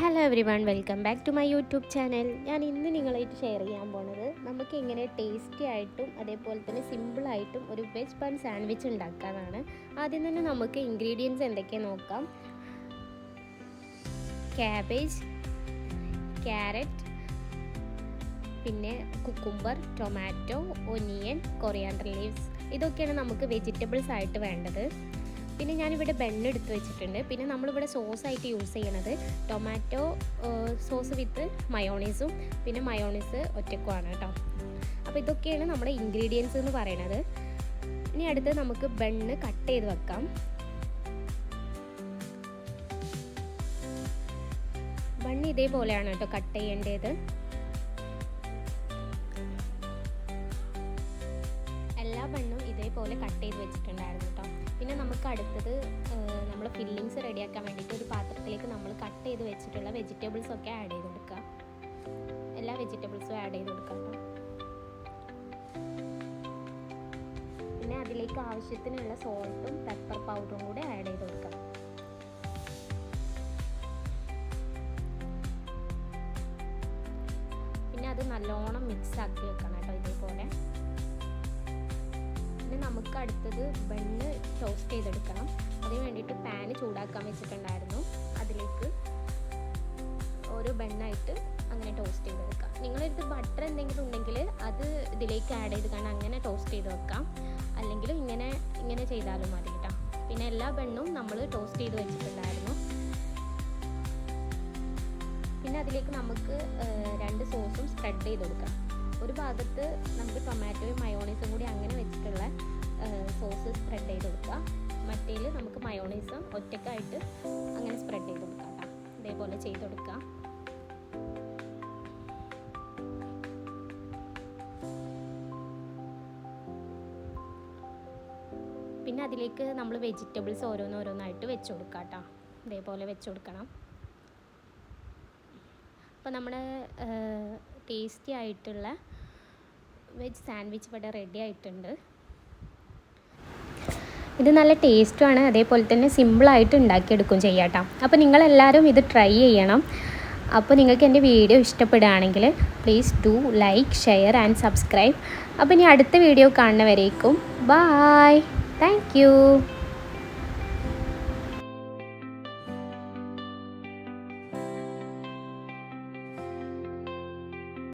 Hello everyone welcome back to my YouTube channel ഞാൻ ഇന്ന് നിങ്ങളായിട്ട് ഷെയർ ചെയ്യാൻ പോണത് നമുക്ക് എങ്ങനെ ടേസ്റ്റി ആയിട്ടും അതേപോലെ തന്നെ സിമ്പിളായിട്ടും ഒരു വെജ് ബൺ സാൻഡ്വിച്ച് ഉണ്ടാക്കാനാണ്. ആദ്യം തന്നെ നമുക്ക് ഇൻഗ്രീഡിയൻസ് എന്തൊക്കെയാണ് നോക്കാം. ക്യാബേജ് ക്യാരറ്റ് പിന്നെ cucumber tomato onion coriander leaves ഇതൊക്കെയാണ് നമുക്ക് വെജിറ്റബിൾസ് ആയിട്ട് വേണ്ടത്. പിന്നെ ഞാനിവിടെ ബെണ്ണെടുത്ത് വെച്ചിട്ടുണ്ട്. പിന്നെ നമ്മളിവിടെ സോസായിട്ട് യൂസ് ചെയ്യണത് ടൊമാറ്റോ സോസ് വിത്ത് മയോണീസും പിന്നെ മയോണീസ് ഒറ്റക്കുമാണ് കേട്ടോ. അപ്പോൾ ഇതൊക്കെയാണ് നമ്മുടെ ഇൻഗ്രീഡിയൻസ് എന്ന് പറയണത്. ഇനി അടുത്ത് നമുക്ക് ബണ്ണ് കട്ട് ചെയ്ത് വെക്കാം. ബണ്ണ് ഇതേപോലെയാണ് കേട്ടോ കട്ട് ചെയ്യേണ്ടത്. എല്ലാ ബണ്ണും ഇതേപോലെ കട്ട് ചെയ്ത് വെച്ചിട്ടുണ്ടായിരുന്നു കേട്ടോ പിന്നെ നമുക്ക് അടുത്തത് നമ്മൾ ഫില്ലിങ്സ് റെഡിയാക്കാൻ വേണ്ടിയിട്ട് ഒരു പാത്രത്തിലേക്ക് നമ്മൾ കട്ട് ചെയ്ത് വെച്ചിട്ടുള്ള വെജിറ്റബിൾസ് ഒക്കെ ആഡ് ചെയ്ത് കൊടുക്കുക എല്ലാ വെജിറ്റബിൾസും ആഡ് ചെയ്ത് കൊടുക്കാം കേട്ടോ പിന്നെ അതിലേക്ക് ആവശ്യത്തിനുള്ള സോൾട്ടും പെപ്പർ പൗഡറും കൂടി ആഡ് ചെയ്ത് കൊടുക്കാം. പിന്നെ അത് നല്ലോണം മിക്സ് ആക്കി വെക്കണം കേട്ടോ ഇതേപോലെ. പിന്നെ നമുക്ക് അടുത്തത് ബണ്ണ് ടോസ്റ്റ് ചെയ്തെടുക്കണം. അതിന് വേണ്ടിയിട്ട് പാന് ചൂടാക്കാൻ വെച്ചിട്ടുണ്ടായിരുന്നു. അതിലേക്ക് ഓരോ ബണ്ണായിട്ട് അങ്ങനെ ടോസ്റ്റ് ചെയ്തെടുക്കാം. നിങ്ങളടുത്ത് ബട്ടർ എന്തെങ്കിലും ഉണ്ടെങ്കിൽ അത് ഇതിലേക്ക് ആഡ് ചെയ്ത് കാണാൻ അങ്ങനെ ടോസ്റ്റ് ചെയ്ത് വെക്കാം. അല്ലെങ്കിൽ ഇങ്ങനെ ഇങ്ങനെ ചെയ്താലും മതി കേട്ടോ പിന്നെ എല്ലാ ബണ്ണും നമ്മൾ ടോസ്റ്റ് ചെയ്ത് വെച്ചിട്ടുണ്ടായിരുന്നു. പിന്നെ അതിലേക്ക് നമുക്ക് രണ്ട് സോസും സ്പ്രെഡ് ചെയ്ത് കൊടുക്കാം. ഒരു ഭാഗത്ത് നമുക്ക് ടൊമാറ്റോയും മയോണൈസും കൂടി അങ്ങനെ വെച്ചിട്ടുള്ള സോസ് സ്പ്രെഡ് ചെയ്ത് കൊടുക്കുക. മറ്റേൽ നമുക്ക് മയോണൈസും ഒറ്റക്കായിട്ട് അങ്ങനെ സ്പ്രെഡ് ചെയ്ത് കൊടുക്കാം കേട്ടോ ഇതേപോലെ ചെയ്ത് കൊടുക്കുക. പിന്നെ അതിലേക്ക് നമ്മൾ വെജിറ്റബിൾസ് ഓരോന്നോരോന്നായിട്ട് വെച്ച് കൊടുക്കാം കേട്ടോ ഇതേപോലെ വെച്ച് കൊടുക്കണം. അപ്പോൾ നമ്മുടെ ടേസ്റ്റി ആയിട്ടുള്ള വെജ് സാൻഡ്വിച്ച് ഇവിടെ റെഡി ആയിട്ടുണ്ട്. ഇത് നല്ല ടേസ്റ്റുമാണ് അതേപോലെ തന്നെ സിമ്പിളായിട്ട് ഉണ്ടാക്കിയെടുക്കും ചെയ്യാം കേട്ടോ. അപ്പോൾ നിങ്ങളെല്ലാവരും ഇത് ട്രൈ ചെയ്യണം. അപ്പോൾ നിങ്ങൾക്ക് എന്റെ വീഡിയോ ഇഷ്ടപ്പെടുകയാണെങ്കിൽ please do like share and subscribe അപ്പോൾ ഇനി അടുത്ത വീഡിയോ കാണുന്നവരേക്കും. Bye thank